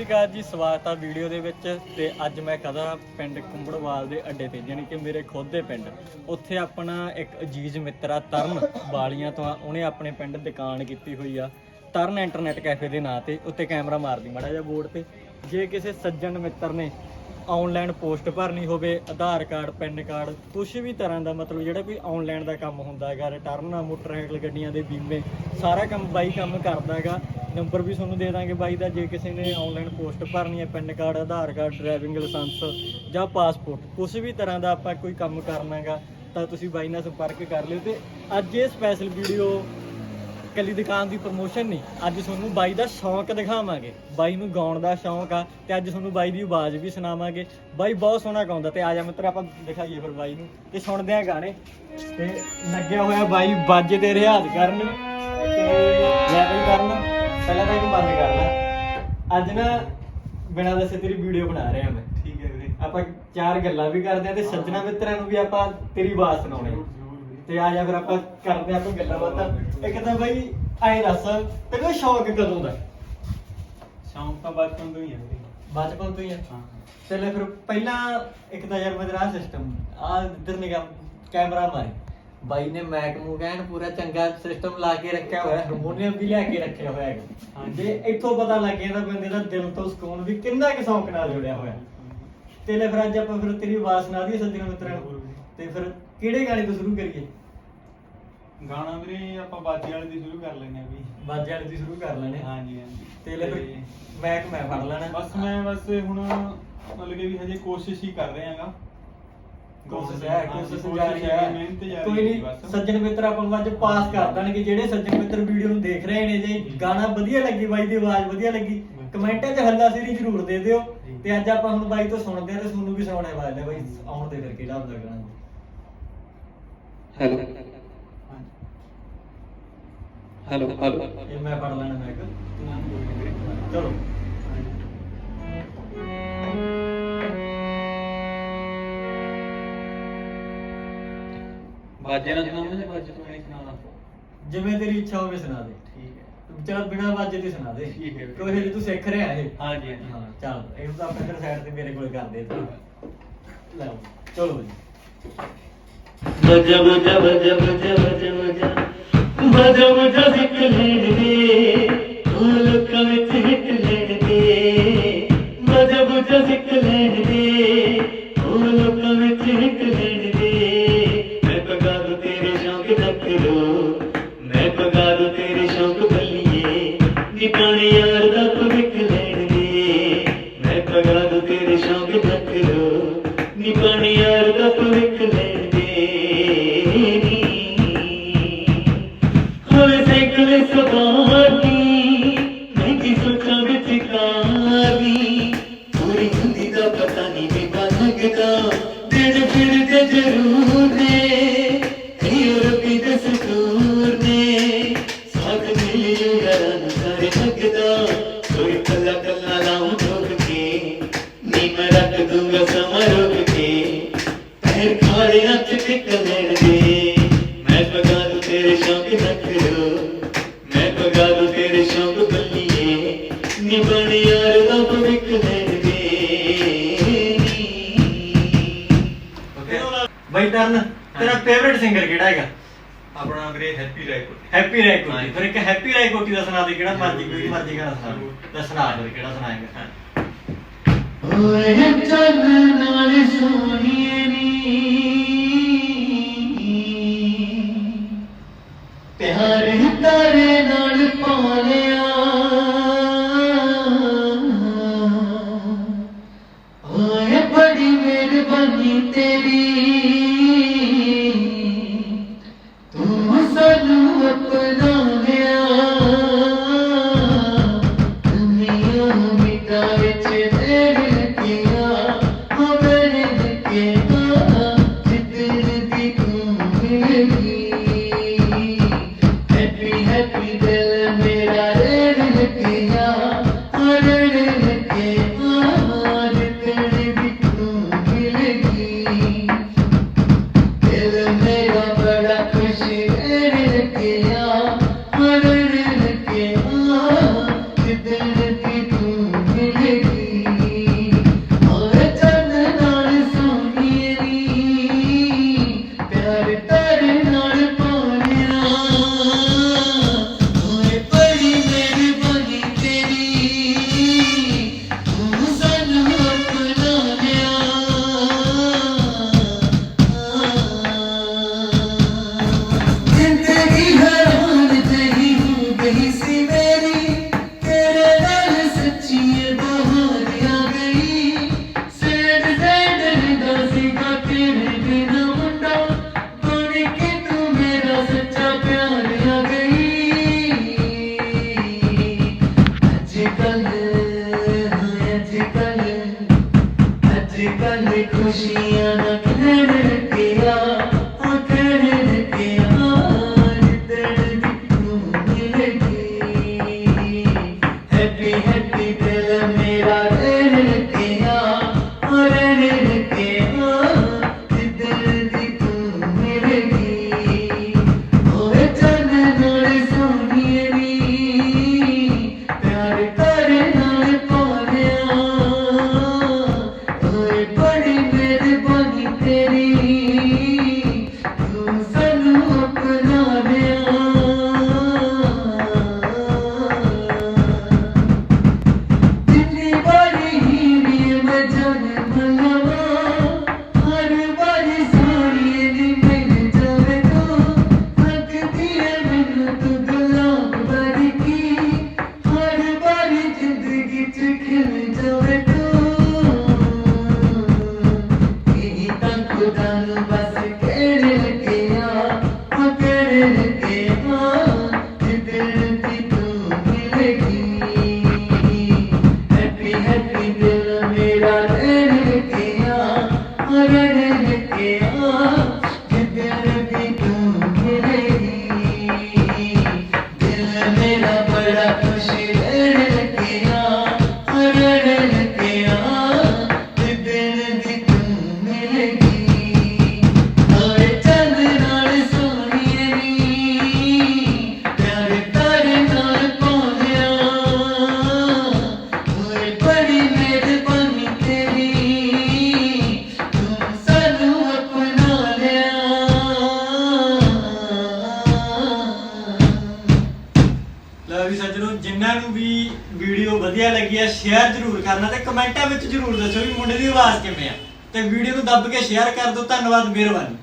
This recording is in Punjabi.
ਸ਼੍ਰੀ ਅਕਾਲ ਜੀ, ਸਵਾਗਤ ਆ ਵੀਡੀਓ ਦੇ ਵਿੱਚ ਤੇ ਅੱਜ ਮੈਂ ਕਦਾ ਪਿੰਡ ਕੁੰਬੜਵਾਲ ਦੇ ਅੱਡੇ ਤੇ ਜਾਣੀ ਕਿ ਮੇਰੇ ਖੁਦ ਦੇ ਪਿੰਡ। ਉੱਥੇ ਆਪਣਾ ਇੱਕ ਅਜੀਜ਼ ਮਿੱਤਰ ਆ, ਤਰਨ ਬਾਲੀਆਂ ਤੋਂ ਆ, ਉਹਨੇ ਆਪਣੇ ਪਿੰਡ ਦੁਕਾਨ ਕੀਤੀ ਹੋਈ ਆ, ਤਰਨ ਇੰਟਰਨੈਟ ਕੈਫੇ ਦੇ ਨਾਂ ਤੇ, ਉੱਤੇ ਕੈਮਰਾ ਮਾਰਦੀ, ਮਾੜਾ ਜਿਹਾ ਬੋਰਡ ਤੇ। ਜੇ ਕਿਸੇ ਸੱਜਣ ਮਿੱਤਰ ਨੇ ਆਨਲਾਈਨ ਪੋਸਟ ਭਰਨੀ ਹੋਵੇ, ਆਧਾਰ ਕਾਰਡ, ਪੈਨ ਕਾਰਡ ਕੁਝ ਵੀ ਤਰ੍ਹਾਂ ਦਾ ਮਤਲਬ ਜਿਹੜਾ ਕੋਈ ਆਨਲਾਈਨ ਦਾ ਕੰਮ ਹੁੰਦਾ ਹੈਗਾ, ਰਿਟਰਨ ਮੋਟਰਸਾਈਕਲ ਗੱਡੀਆਂ ਦੇ ਬੀਮੇ, ਸਾਰਾ ਕੰਮ ਬਾਈ ਕੰਮ ਕਰਦਾ ਹੈਗਾ। ਨੰਬਰ ਵੀ ਤੁਹਾਨੂੰ ਦੇ ਦਾਂਗੇ ਬਾਈ ਦਾ, ਜੇ ਕਿਸੇ ਨੇ ਆਨਲਾਈਨ ਪੋਸਟ ਭਰਨੀ ਹੈ, PAN card, Aadhaar card, driving licence ਜਾਂ ਪਾਸਪੋਰਟ ਕੁਝ ਵੀ ਤਰ੍ਹਾਂ ਦਾ ਆਪਾਂ ਕੋਈ ਕੰਮ ਕਰਨਾ ਹੈਗਾ, ਤਾਂ ਤੁਸੀਂ ਬਾਈ ਨਾਲ ਸੰਪਰਕ ਕਰ ਲਿਓ ਤੇ ਅੱਜ ਇਹ ਸਪੈਸ਼ਲ ਵੀਡੀਓ ਕੱਲੀ ਦੁਕਾਨ ਦੀ ਪ੍ਰਮੋਸ਼ਨ ਨਹੀਂ। ਅੱਜ ਤੁਹਾਨੂੰ ਬਾਈ ਦਾ ਸ਼ੌਂਕ ਦਿਖਾਵਾਂਗੇ। ਬਾਈ ਨੂੰ ਗਾਉਣ ਦਾ ਸ਼ੌਂਕ ਆ ਤੇ ਅੱਜ ਤੁਹਾਨੂੰ ਬਾਈ ਦੀ ਆਵਾਜ਼ ਵੀ ਸੁਣਾਵਾਂਗੇ। ਬਾਈ ਬਹੁਤ ਸੋਹਣਾ ਗਾਉਂਦਾ ਤੇ ਆ ਜਾ ਮਿੱਤਰ ਆਪਾਂ ਦਿਖਾਈਏ ਫਿਰ ਬਾਈ ਨੂੰ ਤੇ ਸੁਣਦੇ ਆ ਗਾਣੇ। ਤੇ ਲੱਗਿਆ ਹੋਇਆ ਬਾਈ ਬਾਜੇ ਤੇ ਰਿਆਜ਼ ਕਰਨ ਤੇ ਲੈ ਬਈ ਕਰਨ। ਪਹਿਲਾਂ ਤਾਂ ਇਹਨੂੰ ਬੰਦ ਕਰ ਲੈ। ਅੱਜ ਨਾ ਬਿਨਾਂ ਦੱਸੇ ਤੇਰੀ ਵੀਡੀਓ ਬਣਾ ਰਿਹਾ ਮੈਂ। ਠੀਕ ਹੈ ਵੀਰੇ। ਆਪਾਂ ਚਾਰ ਗੱਲਾਂ ਵੀ ਕਰਦੇ ਆ ਤੇ ਸੱਜਣਾ ਮਿੱਤਰਾਂ ਨੂੰ ਵੀ ਆਪਾਂ ਤੇਰੀ ਆਵਾਜ਼ ਸੁਣਾਉਣੀ। ਤੇ ਆ ਜਾ ਫਿਰ ਆਪਾਂ ਕਰਦੇ ਆਪਾਂ ਗੱਲਾਂ ਬਾਤਾਂ। ਇੱਕ ਤਾਂ ਬਾਈ ਐਂ ਦੱਸ ਤੈਨੂੰ ਸ਼ੌਕ ਕਦੋਂ ਦਾ? ਸ਼ੌਂਕ ਤਾਂ ਬਚਪਨ ਤੋਂ ਹੀ ਹੈ ਵੀਰੇ ਬਚਪਨ ਤੋਂ ਹੀ ਆ? ਹਾਂ। ਚੱਲੇ ਫਿਰ ਪਹਿਲਾਂ ਇੱਕ ਤਾਂ ਯਾਰ ਮੇਰਾ ਸਿਸਟਮ ਆ ਇੱਧਰ ਨਿਗਾ ਕੈਮਰਾ ਮਾਰੇ। ਬਾਈ ਨੇ ਮੈਕ ਨੂੰ ਕਹਿਣ ਪੂਰਾ ਚੰਗਾ ਸਿਸਟਮ ਲਾ ਕੇ ਰੱਖਿਆ ਹੋਇਆ ਹਾਰਮੋਨੀਅਮ ਵੀ ਲਿਆ ਕੇ ਰੱਖਿਆ ਹੋਇਆ ਹਾਂਜੀ। ਜੇ ਇੱਥੋਂ ਪਤਾ ਲੱਗ ਜਾਂਦਾ ਬੰਦੇ ਦਾ ਦਿਲ ਤੋਂ ਸਕੂਨ ਵੀ ਕਿੰਨਾ ਕਿ ਸ਼ੌਕ ਨਾਲ ਜੁੜਿਆ ਹੋਇਆ। ਤੇ ਲੈ ਫਿਰ ਅੱਜ ਆਪਾਂ ਫਿਰ ਤੇਰੀ ਆਵਾਜ਼ ਸੁਣਾ ਦਈਏ ਸੱਜਣਾ ਮਿੱਤਰਾਂ ਨੂੰ। ਤੇ ਫਿਰ ਕਿਹੜੇ ਗਾਣੇ ਤੋਂ ਸ਼ੁਰੂ ਕਰੀਏ? ਗਾਣਾ ਵੀਰੇ ਆਪਾਂ ਬਾਜੀ ਵਾਲੇ ਦੀ ਸ਼ੁਰੂ ਕਰ ਲੈਨੇ ਆ ਵੀ ਬਾਜੇ ਵਾਲੇ ਤੋਂ ਸ਼ੁਰੂ ਕਰ ਲੈਣੇ ਹਾਂਜੀ ਹਾਂਜੀ। ਤੇ ਲੈ ਫਿਰ ਮੈਕ ਮੈਂ ਫੜ ਲੈਣਾ। ਬਸ ਮੈਂ ਬਸ ਹੁਣ ਮਤਲਬ ਕਿ ਵੀ ਹਜੇ ਕੋਸ਼ਿਸ਼ ਹੀ ਕਰ ਰਿਹਾ ਹਾਂਗਾ ਕੋਸ਼ਿਸ਼ ਹੈ ਕੋਸ਼ਿਸ਼ ਜਾਰੀ ਹੈ, ਹੈ। ਮਿਹਨਤ ਜਾਰੀ ਕੋਈ ਨਹੀਂ ਹੈ ਬਸ। ਸੱਜਣ ਮਿੱਤਰ ਆਪਾਂ ਨੂੰ ਅੱਜ ਪਾਸ ਕਰ ਦੇਣਗੇ। ਜਿਹੜੇ ਸੱਜਣ ਮਿੱਤਰ ਵੀਡੀਓ ਨੂੰ ਦੇਖ ਰਹੇ ਨੇ ਜੇ ਗਾਣਾ ਵਧੀਆ ਲੱਗੀ ਬਾਈ ਦੀ ਆਵਾਜ਼ ਵਧੀਆ ਲੱਗੀ ਕਮੈਂਟਾਂ 'ਚ ਹੱਲਾ ਸਿਰੀ ਜ਼ਰੂਰ ਦੇ ਦਿਓ। ਤੇ ਅੱਜ ਆਪਾਂ ਹੁਣ ਬਾਈ ਤੋਂ ਸੁਣਦੇ ਆ ਤੇ ਤੁਹਾਨੂੰ ਵੀ ਸੁਣਾਉਣੇ ਵਾਲੇ ਬਾਈ ਆਉਣ ਦੇ ਫਿਰ ਕਿਹੜਾ ਹੁੰਦਾ ਗਾਣਾ? ਹੈਲੋ। ਹੈਲੋ ਹੈਲੋ ਇਹ ਮੈਂ ਫੜ ਲੈਣਾ ਨਾ ਨੀ ਵੀਰੇ ਚਲੋ। ਬਾਜੇ ਨਾਲ ਸੁਣਾਉਂਦੇ ਜਾਂ ਬਾਜੇ ਤੋਂ ਨਹੀਂ ਸੁਣਾਉਂਦਾ? ਜਿਵੇਂ ਤੇਰੀ ਇੱਛਾ ਹੋਵੇ ਸੁਣਾ ਦੇ। ਠੀਕ ਹੈ। ਚਲ ਬਿਨਾਂ ਵਾਜੇ ਤੇ ਸੁਣਾ ਦੇ। ਠੀਕ ਹੈ। ਕੋਈ ਹਜੇ ਤੂੰ ਸਿੱਖ ਰਿਹਾ ਇਹ। ਹਾਂਜੀ ਹਾਂਜੀ ਹਾਂ ਚੱਲ ਇਹ ਤਾਂ ਆਪਣੇ ਸਾਈਡ ਤੇ ਮੇਰੇ ਕੋਲ ਕਰ ਦੇ ਤੂੰ ਲੈ ਚਲੋ ਜੀ। ਜਬ ਜਬ ਜਬ ਜਬ ਜਬ ਜਬ। ਇੱਕ ਲੈਣ ਦੇ ਉਹ ਲੋਕਾਂ ਵਿੱਚ ਹਿੱਟ ਲੈਣ ਦੇ ਬਜਬ ਜਬ ਇੱਕ ਲੋਕਾਂ ਵਿੱਚ ਹਿੱਟ ਲੈਣ ਮੈਂ ਪਗਾ ਦੂੰ ਤੇਰੇ ਸ਼ੌਂਕ ਨਖਰੋ ਮੈਂ ਪਗਾ ਤੇਰੇ ਸ਼ੌਂਕ ਬੱਲੀਏ ਨੀ ਯਾਰ ਦਾ ਭਵਿੱਖ ਲੈਣ ਦੇ ਮੈਂ ਪਗਾ ਦੂੰ ਤੇਰੇ ਸ਼ੌਂਕ ਨਖਰੋ ਮਿਲਿਓ ਯਾਰਾਂ ਨੂੰ ਸਾਰੇ ਲੱਗਦਾ ਕੋਈ ਕੱਲਾ ਕੱਲਾ ਲਾਉਂ ਠੋਕ ਕੇ ਨੀ ਮੈਂ ਰੱਖ ਦੂੰਗਾ ਸਮਾਂ ਰੋਕ ਕੇ ਪੈਰ ਖਾੜੇ ਹੱਥ ਟਿਕ ਲੈਣ ਦੇ ਮੈਂ ਪਗਾ ਦੂੰ ਤੇਰੇ ਸ਼ੌਂਕ ਨਖਰੋ ਮੈਂ ਪਗਾ ਦੂੰ ਤੇਰੇ ਸ਼ੌਂਕ ਬੱਲੀਏ ਨੀ ਬਣ ਯਾਰ ਦਾ ਭਵਿੱਖ ਲੈਣ ਦੇ ਬਾਈ ਤਰਨ ਤੇਰਾ ਫੇਵਰਿਟ ਸਿੰਗਰ ਕਿਹੜਾ ਹੈਗਾ ਵੀਰੇ ਹੈਪੀ ਰਾਈਕੋ ਹੈਪੀ ਰਾਇਕੋਟੀ ਹਾਂਜੀ। ਫਿਰ ਇੱਕ ਹੈਪੀ ਰਾਇਕੋਟੀ ਦਾ ਸੁਣਾ ਦੇ ਕਿਹੜਾ ਮਰਜ਼ੀ ਕੋਈ ਮਰਜ਼ੀ ਗਾਣਾ ਸੁਣਾ ਦੇ। ਤਾਂ ਸੁਣਾ ਫਿਰ ਕਿਹੜਾ ਸੁਣਾਏਗਾ। ਓਏ ਚੱਲ ਨਾਲ ਸੋਹਣੀਏ ਨੀ। ਪਿਆਰ ਤਾਰੇ ਹੈਪੀ இருக்கிறேன் ਵੀਡੀਓ ਵਧੀਆ ਲੱਗੀ ਹੈ ਸ਼ੇਅਰ ਜ਼ਰੂਰ ਕਰਨਾ ਤੇ ਕਮੈਂਟਾਂ ਵਿੱਚ ਜ਼ਰੂਰ ਦੱਸੋ ਵੀ ਮੁੰਡੇ ਦੀ ਆਵਾਜ਼ ਕਿਵੇਂ ਆ। ਤੇ ਵੀਡੀਓ ਨੂੰ ਦੱਬ ਕੇ ਸ਼ੇਅਰ ਕਰ ਦਿਓ, ਧੰਨਵਾਦ, ਮਿਹਰਬਾਨੀ।